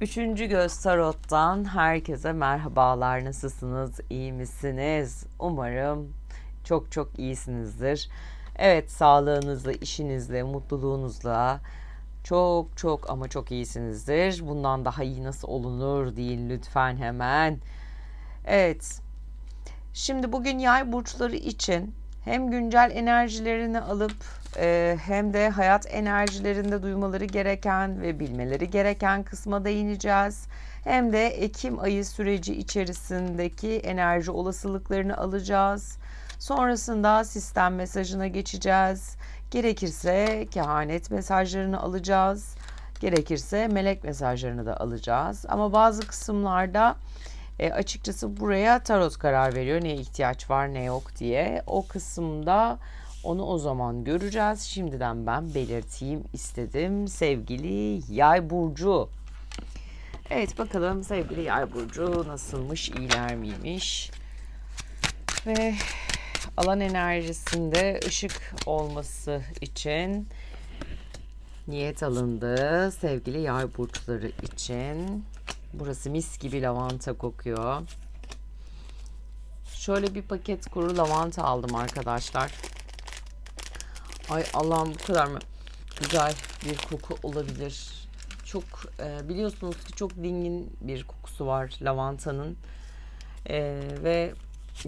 Üçüncü Göz Tarot'tan herkese merhabalar. Nasılsınız? İyi misiniz? Umarım çok çok iyisinizdir. Evet, sağlığınızla, işinizle, mutluluğunuzla çok çok ama çok iyisinizdir. Bundan daha iyi nasıl olunur deyin lütfen hemen. Evet. Şimdi bugün yay burçları için hem güncel enerjilerini alıp e, hem de hayat enerjilerinde duymaları gereken ve bilmeleri gereken kısma değineceğiz. Hem de Ekim ayı süreci içerisindeki enerji olasılıklarını alacağız. Sonrasında sistem mesajına geçeceğiz. Gerekirse kehanet mesajlarını alacağız. Gerekirse melek mesajlarını da alacağız. Ama bazı kısımlarda e, açıkçası buraya tarot karar veriyor. Neye ihtiyaç var ne yok diye. O kısımda onu o zaman göreceğiz. Şimdiden ben belirteyim istedim. Sevgili Yay Burcu. Evet bakalım sevgili Yay Burcu nasılmış, iyiler miymiş? Ve alan enerjisinde ışık olması için niyet alındı sevgili Yay burçları için. Burası mis gibi lavanta kokuyor. Şöyle bir paket kuru lavanta aldım arkadaşlar. Ay Allah'ım bu kadar mı güzel bir koku olabilir. Çok e, biliyorsunuz ki çok dingin bir kokusu var lavantanın. E, ve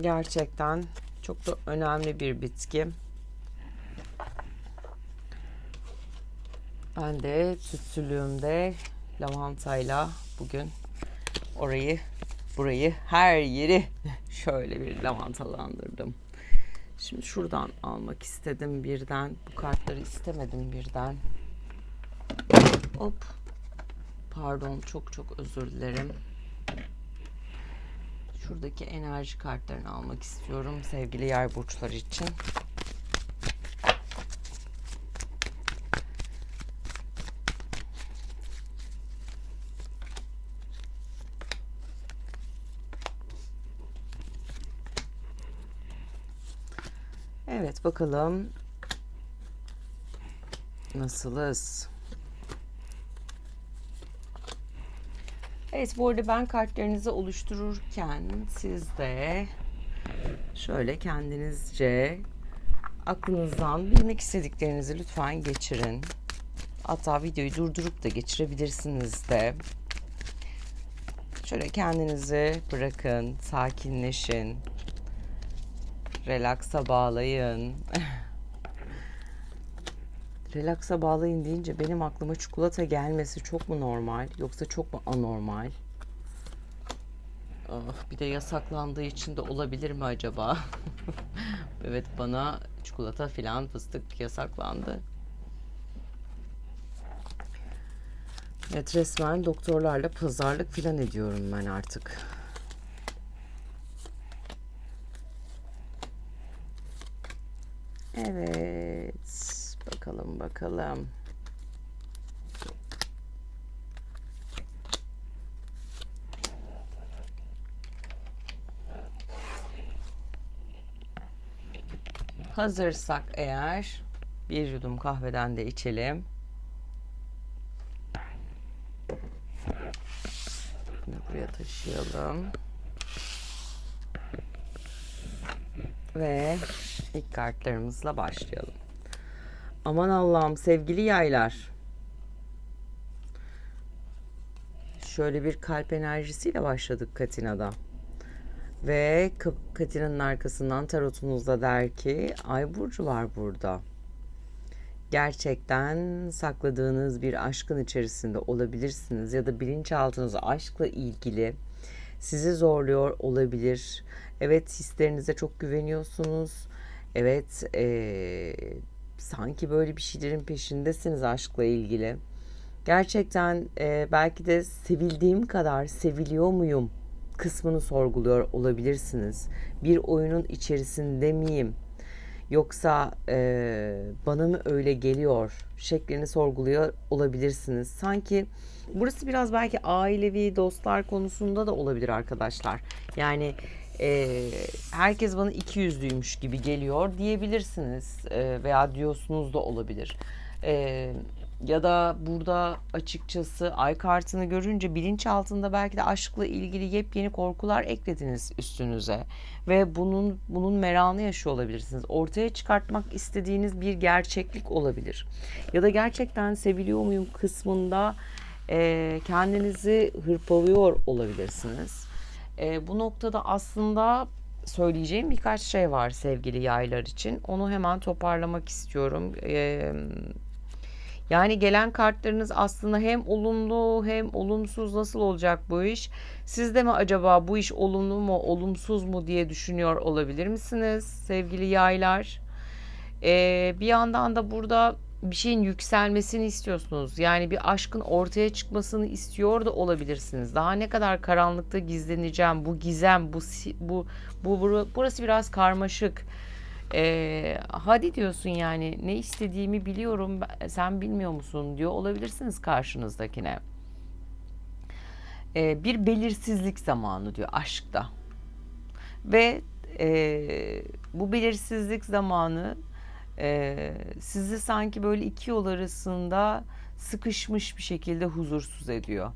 gerçekten çok da önemli bir bitki. Ben de tütsülüğümde lavantayla bugün orayı burayı her yeri şöyle bir lavantalandırdım. Şimdi şuradan almak istedim birden. Bu kartları istemedim birden. Hop. Pardon çok çok özür dilerim. Şuradaki enerji kartlarını almak istiyorum sevgili yay burçları için. Evet bakalım nasılız? Evet bu arada ben kartlarınızı oluştururken siz de şöyle kendinizce aklınızdan bilmek istediklerinizi lütfen geçirin. Hatta videoyu durdurup da geçirebilirsiniz de. Şöyle kendinizi bırakın, sakinleşin. Relaksa bağlayın. Relaksa bağlayın deyince benim aklıma çikolata gelmesi çok mu normal yoksa çok mu anormal? Oh, bir de yasaklandığı için de olabilir mi acaba? evet bana çikolata filan fıstık yasaklandı. Evet resmen doktorlarla pazarlık filan ediyorum ben artık. Evet. Bakalım bakalım. Hazırsak eğer bir yudum kahveden de içelim. Bunu buraya taşıyalım. Ve ilk kartlarımızla başlayalım. Aman Allah'ım sevgili yaylar. Şöyle bir kalp enerjisiyle başladık Katina'da. Ve Katina'nın arkasından tarotunuzda der ki Ay Burcu var burada. Gerçekten sakladığınız bir aşkın içerisinde olabilirsiniz ya da bilinçaltınız aşkla ilgili sizi zorluyor olabilir. Evet hislerinize çok güveniyorsunuz. Evet ee, sanki böyle bir şeylerin peşindesiniz aşkla ilgili. Gerçekten e, belki de sevildiğim kadar seviliyor muyum kısmını sorguluyor olabilirsiniz. Bir oyunun içerisinde miyim? Yoksa e, bana mı öyle geliyor şeklini sorguluyor olabilirsiniz. Sanki burası biraz belki ailevi dostlar konusunda da olabilir arkadaşlar. Yani e, herkes bana iki yüzlüymüş gibi geliyor diyebilirsiniz e, veya diyorsunuz da olabilir. E, ya da burada açıkçası ay kartını görünce bilinçaltında belki de aşkla ilgili yepyeni korkular eklediniz üstünüze ve bunun bunun meranı yaşıyor olabilirsiniz. Ortaya çıkartmak istediğiniz bir gerçeklik olabilir. Ya da gerçekten seviliyor muyum kısmında e, kendinizi hırpalıyor olabilirsiniz. E, bu noktada aslında söyleyeceğim birkaç şey var sevgili yaylar için. Onu hemen toparlamak istiyorum. Eee yani gelen kartlarınız aslında hem olumlu hem olumsuz nasıl olacak bu iş? Siz de mi acaba bu iş olumlu mu olumsuz mu diye düşünüyor olabilir misiniz sevgili yaylar? Ee, bir yandan da burada bir şeyin yükselmesini istiyorsunuz. Yani bir aşkın ortaya çıkmasını istiyor da olabilirsiniz. Daha ne kadar karanlıkta gizleneceğim, bu gizem, bu bu bu burası biraz karmaşık. Ee, hadi diyorsun yani ne istediğimi biliyorum sen bilmiyor musun diyor olabilirsiniz karşınızdakine. Ee, bir belirsizlik zamanı diyor aşkta. Ve e, bu belirsizlik zamanı e, sizi sanki böyle iki yol arasında sıkışmış bir şekilde huzursuz ediyor.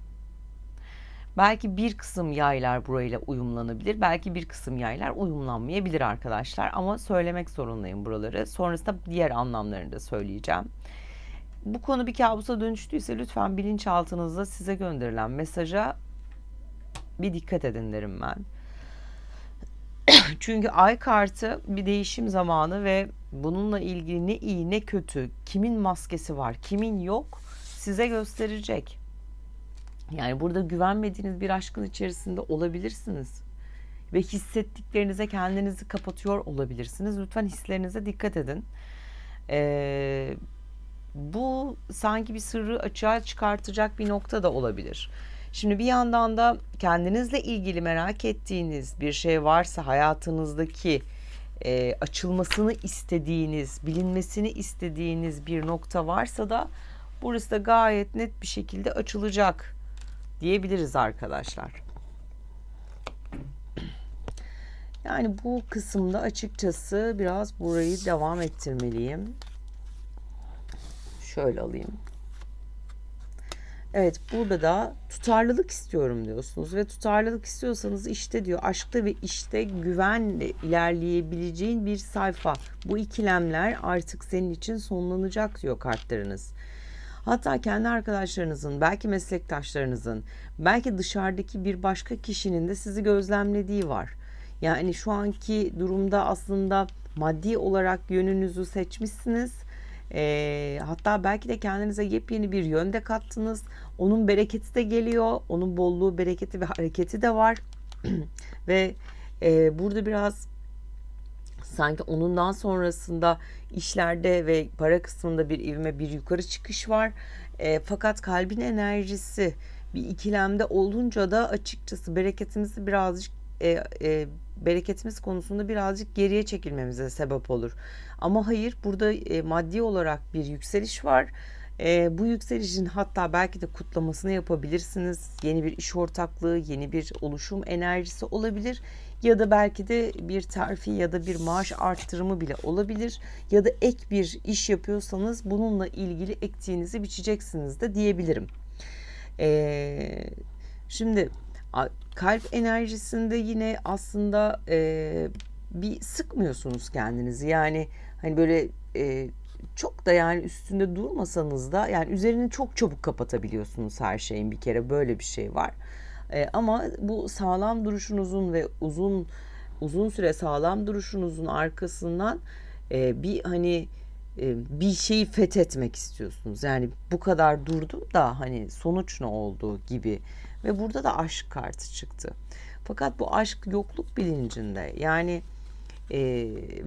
Belki bir kısım yaylar burayla uyumlanabilir. Belki bir kısım yaylar uyumlanmayabilir arkadaşlar. Ama söylemek zorundayım buraları. Sonrasında diğer anlamlarını da söyleyeceğim. Bu konu bir kabusa dönüştüyse lütfen bilinçaltınızda size gönderilen mesaja bir dikkat edin derim ben. Çünkü ay kartı bir değişim zamanı ve bununla ilgili ne iyi ne kötü, kimin maskesi var, kimin yok size gösterecek. Yani burada güvenmediğiniz bir aşkın içerisinde olabilirsiniz. Ve hissettiklerinize kendinizi kapatıyor olabilirsiniz. Lütfen hislerinize dikkat edin. Ee, bu sanki bir sırrı açığa çıkartacak bir nokta da olabilir. Şimdi bir yandan da kendinizle ilgili merak ettiğiniz bir şey varsa hayatınızdaki e, açılmasını istediğiniz, bilinmesini istediğiniz bir nokta varsa da burası da gayet net bir şekilde açılacak diyebiliriz arkadaşlar. Yani bu kısımda açıkçası biraz burayı devam ettirmeliyim. Şöyle alayım. Evet burada da tutarlılık istiyorum diyorsunuz ve tutarlılık istiyorsanız işte diyor aşkta ve işte güvenle ilerleyebileceğin bir sayfa. Bu ikilemler artık senin için sonlanacak diyor kartlarınız. Hatta kendi arkadaşlarınızın, belki meslektaşlarınızın, belki dışarıdaki bir başka kişinin de sizi gözlemlediği var. Yani şu anki durumda aslında maddi olarak yönünüzü seçmişsiniz. E, hatta belki de kendinize yepyeni bir yönde kattınız. Onun bereketi de geliyor. Onun bolluğu, bereketi ve hareketi de var. ve e, burada biraz sanki onundan sonrasında işlerde ve para kısmında bir ivme bir yukarı çıkış var. E, fakat kalbin enerjisi bir ikilemde olunca da açıkçası bereketimizi birazcık e, e, bereketimiz konusunda birazcık geriye çekilmemize sebep olur. Ama hayır burada e, maddi olarak bir yükseliş var. E, bu yükselişin hatta belki de kutlamasını yapabilirsiniz. Yeni bir iş ortaklığı, yeni bir oluşum enerjisi olabilir ya da belki de bir terfi ya da bir maaş arttırımı bile olabilir ya da ek bir iş yapıyorsanız bununla ilgili ektiğinizi biçeceksiniz de diyebilirim. Ee, şimdi kalp enerjisinde yine aslında e, bir sıkmıyorsunuz kendinizi yani hani böyle e, çok da yani üstünde durmasanız da yani üzerini çok çabuk kapatabiliyorsunuz her şeyin bir kere böyle bir şey var. E, ama bu sağlam duruşunuzun ve uzun uzun süre sağlam duruşunuzun arkasından e, bir hani e, bir şeyi fethetmek istiyorsunuz. Yani bu kadar durdum da hani sonuç ne oldu gibi. Ve burada da aşk kartı çıktı. Fakat bu aşk yokluk bilincinde. Yani e,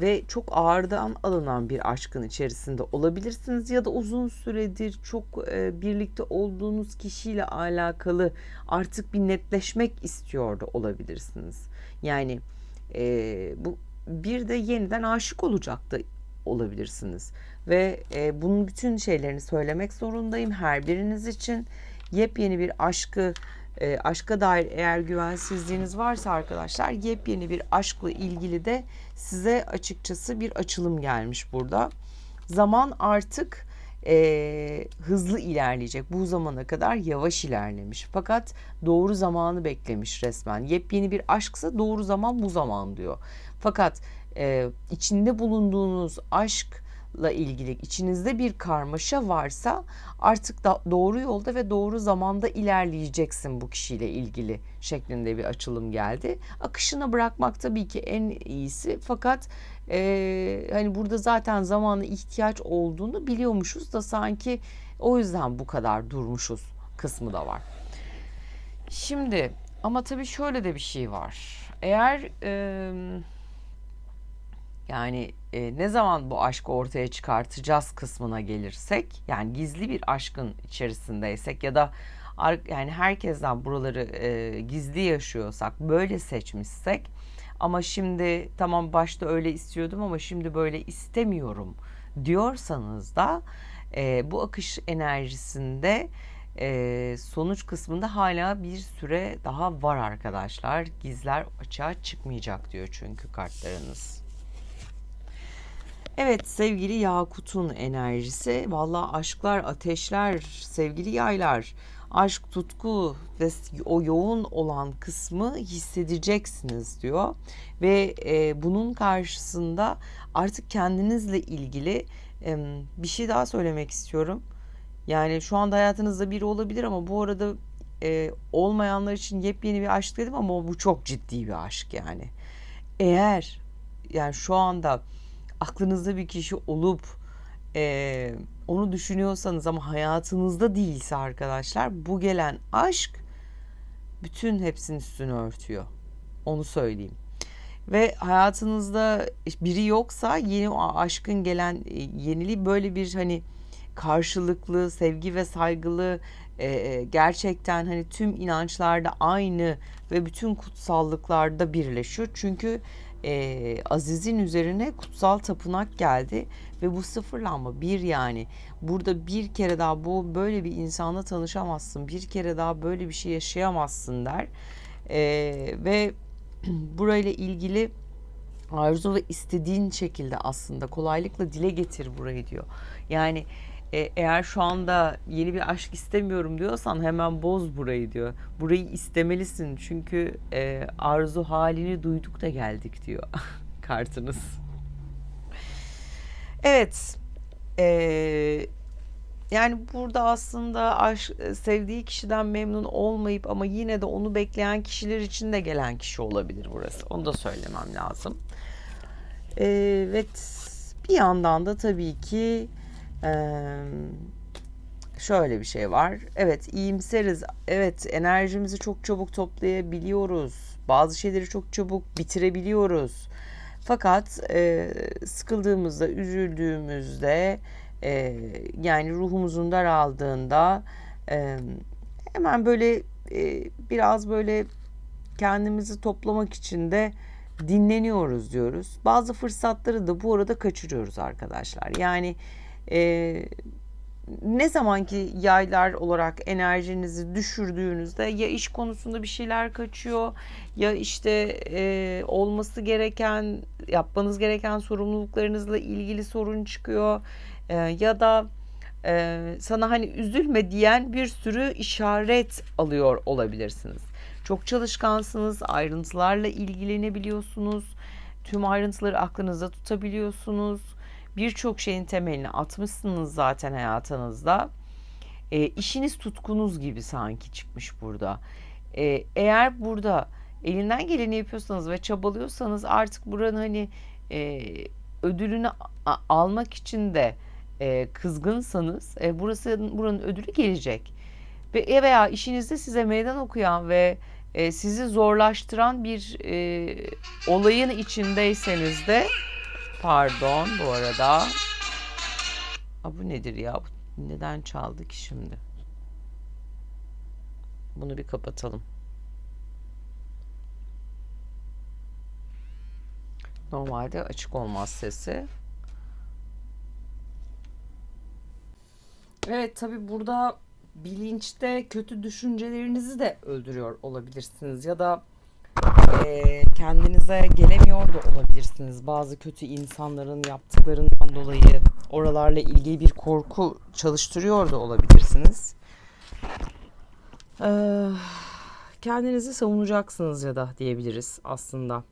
ve çok ağırdan alınan bir aşkın içerisinde olabilirsiniz. Ya da uzun süredir çok e, birlikte olduğunuz kişiyle alakalı artık bir netleşmek istiyor da olabilirsiniz. Yani e, bu bir de yeniden aşık olacak da olabilirsiniz. Ve e, bunun bütün şeylerini söylemek zorundayım her biriniz için. Yepyeni bir aşkı e, aşka dair eğer güvensizliğiniz varsa arkadaşlar yepyeni bir aşkla ilgili de size açıkçası bir açılım gelmiş burada. Zaman artık e, hızlı ilerleyecek. Bu zamana kadar yavaş ilerlemiş. Fakat doğru zamanı beklemiş resmen. Yepyeni bir aşksa doğru zaman bu zaman diyor. Fakat e, içinde bulunduğunuz aşkla ilgili içinizde bir karmaşa varsa artık da doğru yolda ve doğru zamanda ilerleyeceksin bu kişiyle ilgili şeklinde bir açılım geldi. Akışına bırakmak tabii ki en iyisi fakat e, hani burada zaten zamanı ihtiyaç olduğunu biliyormuşuz da sanki o yüzden bu kadar durmuşuz kısmı da var. Şimdi ama tabii şöyle de bir şey var. Eğer e, yani e, ne zaman bu aşkı ortaya çıkartacağız kısmına gelirsek yani gizli bir aşkın içerisindeysek ya da yani herkesten buraları e, gizli yaşıyorsak böyle seçmişsek ama şimdi tamam başta öyle istiyordum ama şimdi böyle istemiyorum diyorsanız da e, bu akış enerjisinde e, sonuç kısmında hala bir süre daha var arkadaşlar. Gizler açığa çıkmayacak diyor çünkü kartlarınız. Evet sevgili Yakut'un enerjisi. Valla aşklar ateşler sevgili yaylar. Aşk tutku ve o yoğun olan kısmı hissedeceksiniz diyor. Ve e, bunun karşısında artık kendinizle ilgili e, bir şey daha söylemek istiyorum. Yani şu anda hayatınızda biri olabilir ama bu arada e, olmayanlar için yepyeni bir aşk dedim ama bu çok ciddi bir aşk yani. Eğer yani şu anda aklınızda bir kişi olup e, onu düşünüyorsanız ama hayatınızda değilse arkadaşlar bu gelen aşk bütün hepsinin üstünü örtüyor. Onu söyleyeyim. Ve hayatınızda biri yoksa yeni aşkın gelen e, yeniliği böyle bir hani karşılıklı, sevgi ve saygılı e, gerçekten hani tüm inançlarda aynı ve bütün kutsallıklarda birleşiyor. Çünkü e, Aziz'in üzerine kutsal tapınak geldi. Ve bu sıfırlanma bir yani. Burada bir kere daha bu böyle bir insanla tanışamazsın. Bir kere daha böyle bir şey yaşayamazsın der. E, ve burayla ilgili arzu ve istediğin şekilde aslında kolaylıkla dile getir burayı diyor. Yani e, eğer şu anda yeni bir aşk istemiyorum diyorsan hemen boz burayı diyor. Burayı istemelisin çünkü e, arzu halini duyduk da geldik diyor kartınız. Evet. E, yani burada aslında aşk, sevdiği kişiden memnun olmayıp ama yine de onu bekleyen kişiler için de gelen kişi olabilir burası. Onu da söylemem lazım. E, evet. Bir yandan da tabii ki şöyle bir şey var. Evet iyimseriz. Evet enerjimizi çok çabuk toplayabiliyoruz. Bazı şeyleri çok çabuk bitirebiliyoruz. Fakat e, sıkıldığımızda, üzüldüğümüzde e, yani ruhumuzun daraldığında e, hemen böyle e, biraz böyle kendimizi toplamak için de dinleniyoruz diyoruz. Bazı fırsatları da bu arada kaçırıyoruz arkadaşlar. Yani e, ne zamanki yaylar olarak enerjinizi düşürdüğünüzde ya iş konusunda bir şeyler kaçıyor ya işte e, olması gereken yapmanız gereken sorumluluklarınızla ilgili sorun çıkıyor e, ya da e, sana hani üzülme diyen bir sürü işaret alıyor olabilirsiniz. Çok çalışkansınız, ayrıntılarla ilgilenebiliyorsunuz, tüm ayrıntıları aklınızda tutabiliyorsunuz birçok şeyin temelini atmışsınız zaten hayatınızda. E, işiniz tutkunuz gibi sanki çıkmış burada. E, eğer burada elinden geleni yapıyorsanız ve çabalıyorsanız artık buranın hani e, ödülünü almak için de e, kızgınsanız e, burası buranın ödülü gelecek. Ve e, veya işinizde size meydan okuyan ve e, sizi zorlaştıran bir e, olayın içindeyseniz de Pardon bu arada. Aa, bu nedir ya? Neden çaldı ki şimdi? Bunu bir kapatalım. Normalde açık olmaz sesi. Evet tabi burada bilinçte kötü düşüncelerinizi de öldürüyor olabilirsiniz ya da kendinize gelemiyor da olabilirsiniz. Bazı kötü insanların yaptıklarından dolayı oralarla ilgili bir korku çalıştırıyor da olabilirsiniz. Kendinizi savunacaksınız ya da diyebiliriz aslında.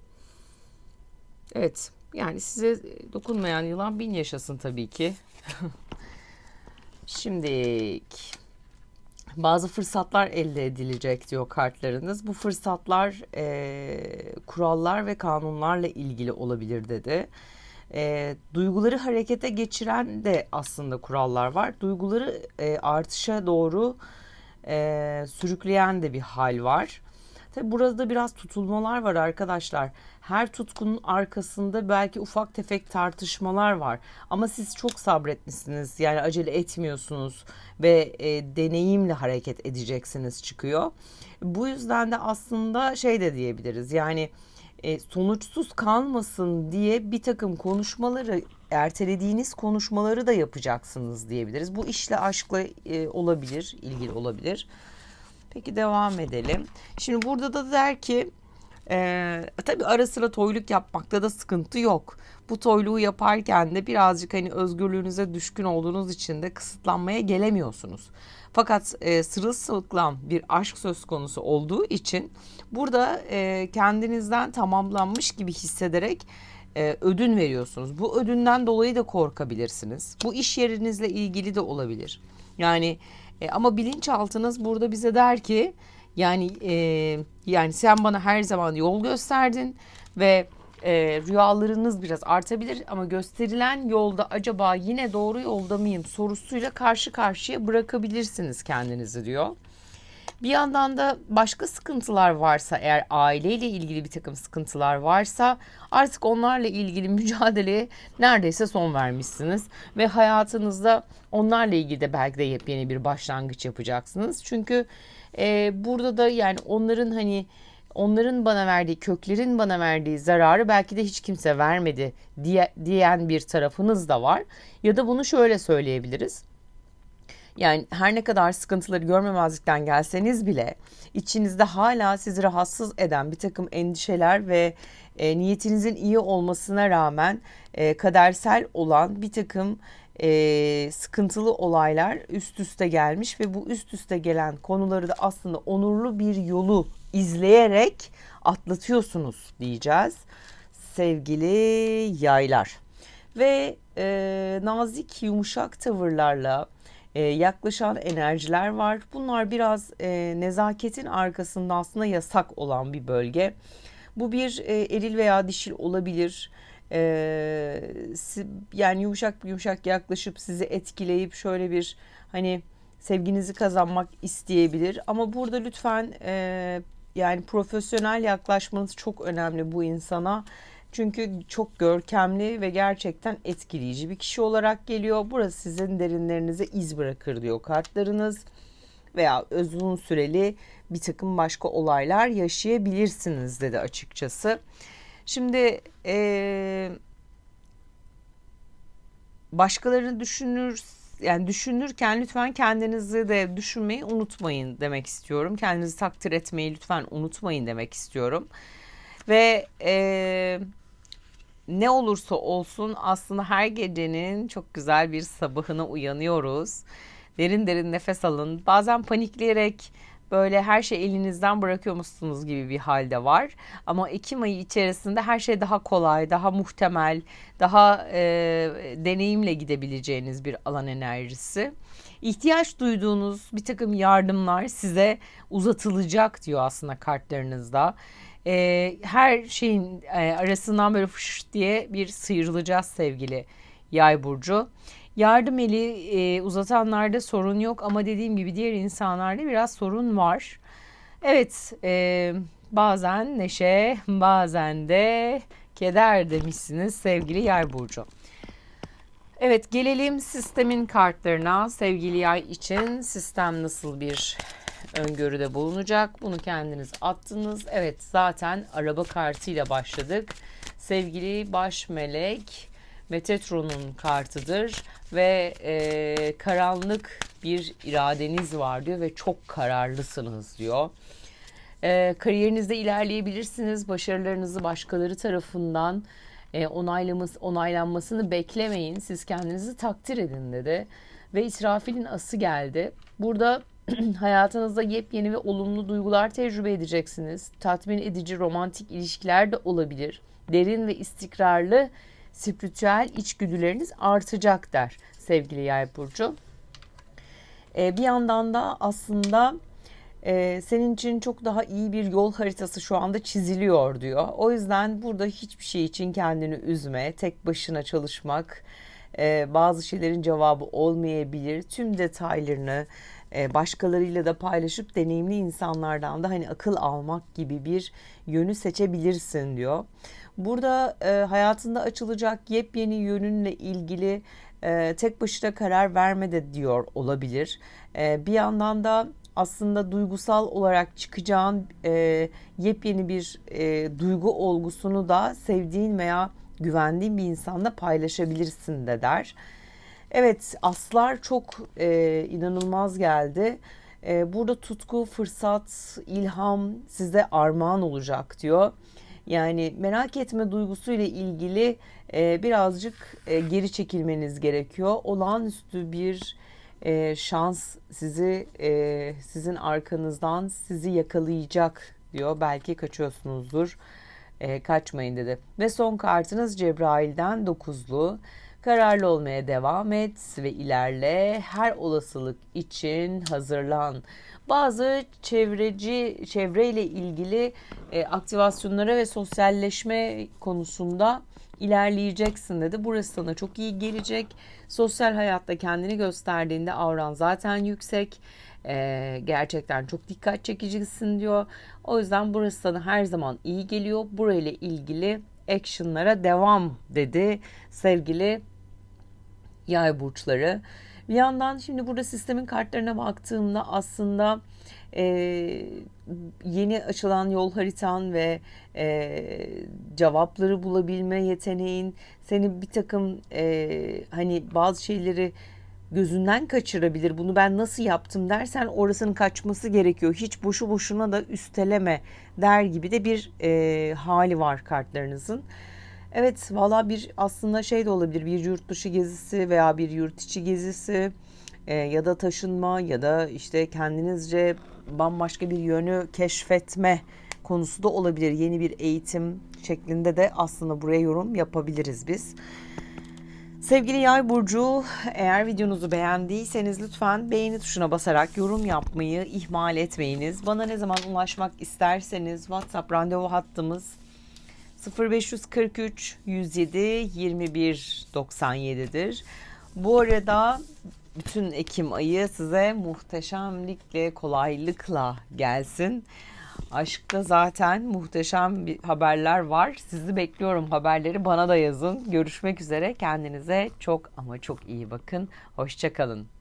Evet, yani size dokunmayan yılan bin yaşasın tabii ki. Şimdi bazı fırsatlar elde edilecek diyor kartlarınız. Bu fırsatlar e, kurallar ve kanunlarla ilgili olabilir dedi. E, duyguları harekete geçiren de aslında kurallar var. Duyguları e, artışa doğru e, sürükleyen de bir hal var. Tabi burada biraz tutulmalar var arkadaşlar. Her tutkunun arkasında belki ufak tefek tartışmalar var. Ama siz çok sabretmişsiniz. Yani acele etmiyorsunuz ve e, deneyimle hareket edeceksiniz çıkıyor. Bu yüzden de aslında şey de diyebiliriz. Yani e, sonuçsuz kalmasın diye bir takım konuşmaları ertelediğiniz konuşmaları da yapacaksınız diyebiliriz. Bu işle aşkla e, olabilir, ilgili olabilir. Peki devam edelim. Şimdi burada da der ki e, tabii ara sıra toyluk yapmakta da sıkıntı yok. Bu toyluğu yaparken de birazcık hani özgürlüğünüze düşkün olduğunuz için de kısıtlanmaya gelemiyorsunuz. Fakat e, sırılsıklam bir aşk söz konusu olduğu için burada e, kendinizden tamamlanmış gibi hissederek e, ödün veriyorsunuz. Bu ödünden dolayı da korkabilirsiniz. Bu iş yerinizle ilgili de olabilir. Yani e, ama bilinçaltınız burada bize der ki yani e, yani sen bana her zaman yol gösterdin ve e, rüyalarınız biraz artabilir ama gösterilen yolda acaba yine doğru yolda mıyım sorusuyla karşı karşıya bırakabilirsiniz kendinizi diyor. Bir yandan da başka sıkıntılar varsa eğer aileyle ilgili bir takım sıkıntılar varsa artık onlarla ilgili mücadeleye neredeyse son vermişsiniz. Ve hayatınızda onlarla ilgili de belki de yepyeni bir başlangıç yapacaksınız. Çünkü e, burada da yani onların hani onların bana verdiği köklerin bana verdiği zararı belki de hiç kimse vermedi diye, diyen bir tarafınız da var. Ya da bunu şöyle söyleyebiliriz yani her ne kadar sıkıntıları görmemezlikten gelseniz bile içinizde hala sizi rahatsız eden bir takım endişeler ve e, niyetinizin iyi olmasına rağmen e, kadersel olan bir takım e, sıkıntılı olaylar üst üste gelmiş ve bu üst üste gelen konuları da aslında onurlu bir yolu izleyerek atlatıyorsunuz diyeceğiz sevgili yaylar. Ve e, nazik yumuşak tavırlarla e, yaklaşan enerjiler var. Bunlar biraz e, nezaketin arkasında aslında yasak olan bir bölge. Bu bir e, eril veya dişil olabilir. E, yani yumuşak yumuşak yaklaşıp sizi etkileyip şöyle bir hani sevginizi kazanmak isteyebilir. Ama burada lütfen e, yani profesyonel yaklaşmanız çok önemli bu insana. Çünkü çok görkemli ve gerçekten etkileyici bir kişi olarak geliyor. Burası sizin derinlerinize iz bırakır diyor kartlarınız. Veya uzun süreli bir takım başka olaylar yaşayabilirsiniz dedi açıkçası. Şimdi ee, başkalarını düşünür yani düşünürken lütfen kendinizi de düşünmeyi unutmayın demek istiyorum. Kendinizi takdir etmeyi lütfen unutmayın demek istiyorum. Ve eee ne olursa olsun aslında her gecenin çok güzel bir sabahına uyanıyoruz. Derin derin nefes alın. Bazen panikleyerek böyle her şey elinizden bırakıyormuşsunuz gibi bir halde var. Ama Ekim ayı içerisinde her şey daha kolay, daha muhtemel, daha e, deneyimle gidebileceğiniz bir alan enerjisi. İhtiyaç duyduğunuz bir takım yardımlar size uzatılacak diyor aslında kartlarınızda e, her şeyin e, arasından böyle fış diye bir sıyrılacağız sevgili yay burcu. Yardım eli e, uzatanlarda sorun yok ama dediğim gibi diğer insanlarda biraz sorun var. Evet e, bazen neşe bazen de keder demişsiniz sevgili yay burcu. Evet gelelim sistemin kartlarına sevgili yay için sistem nasıl bir öngörüde bulunacak. Bunu kendiniz attınız. Evet zaten araba kartıyla başladık. Sevgili baş melek Metatron'un kartıdır ve e, karanlık bir iradeniz var diyor ve çok kararlısınız diyor. E, kariyerinizde ilerleyebilirsiniz. Başarılarınızı başkaları tarafından e, onaylanmasını beklemeyin. Siz kendinizi takdir edin dedi. Ve İsrafil'in ası geldi. Burada hayatınızda yepyeni ve olumlu duygular tecrübe edeceksiniz. Tatmin edici romantik ilişkiler de olabilir. Derin ve istikrarlı spiritüel içgüdüleriniz artacak der sevgili Yay burcu. Ee, bir yandan da aslında e, senin için çok daha iyi bir yol haritası şu anda çiziliyor diyor. O yüzden burada hiçbir şey için kendini üzme, tek başına çalışmak, e, bazı şeylerin cevabı olmayabilir. Tüm detaylarını başkalarıyla da paylaşıp deneyimli insanlardan da hani akıl almak gibi bir yönü seçebilirsin diyor. Burada e, hayatında açılacak yepyeni yönünle ilgili e, tek başına karar verme de diyor olabilir. E, bir yandan da aslında duygusal olarak çıkacağın e, yepyeni bir e, duygu olgusunu da sevdiğin veya güvendiğin bir insanla paylaşabilirsin de der. Evet aslar çok e, inanılmaz geldi. E, burada tutku, fırsat, ilham size armağan olacak diyor. Yani merak etme duygusuyla ilgili e, birazcık e, geri çekilmeniz gerekiyor. Olağanüstü bir e, şans sizi e, sizin arkanızdan sizi yakalayacak diyor. Belki kaçıyorsunuzdur. E, kaçmayın dedi. Ve son kartınız Cebrail'den dokuzlu. Kararlı olmaya devam et ve ilerle. Her olasılık için hazırlan. Bazı çevreci çevreyle ilgili e, aktivasyonlara ve sosyalleşme konusunda ilerleyeceksin dedi. Burası sana çok iyi gelecek. Sosyal hayatta kendini gösterdiğinde avran zaten yüksek. Ee, gerçekten çok dikkat çekicisin diyor. O yüzden burası sana her zaman iyi geliyor. Burayla ilgili actionlara devam dedi sevgili yay burçları. Bir yandan şimdi burada sistemin kartlarına baktığımda aslında e, yeni açılan yol haritan ve e, cevapları bulabilme yeteneğin seni bir takım e, hani bazı şeyleri gözünden kaçırabilir. Bunu ben nasıl yaptım dersen orasının kaçması gerekiyor. Hiç boşu boşuna da üsteleme der gibi de bir e, hali var kartlarınızın. Evet valla bir aslında şey de olabilir bir yurt dışı gezisi veya bir yurt içi gezisi e, ya da taşınma ya da işte kendinizce bambaşka bir yönü keşfetme konusu da olabilir. Yeni bir eğitim şeklinde de aslında buraya yorum yapabiliriz biz. Sevgili Yay burcu, eğer videonuzu beğendiyseniz lütfen beğeni tuşuna basarak yorum yapmayı ihmal etmeyiniz. Bana ne zaman ulaşmak isterseniz WhatsApp randevu hattımız 0543 107 21 97'dir. Bu arada bütün Ekim ayı size muhteşemlikle, kolaylıkla gelsin. Aşkta zaten muhteşem bir haberler var. Sizi bekliyorum haberleri bana da yazın. Görüşmek üzere. Kendinize çok ama çok iyi bakın. Hoşçakalın.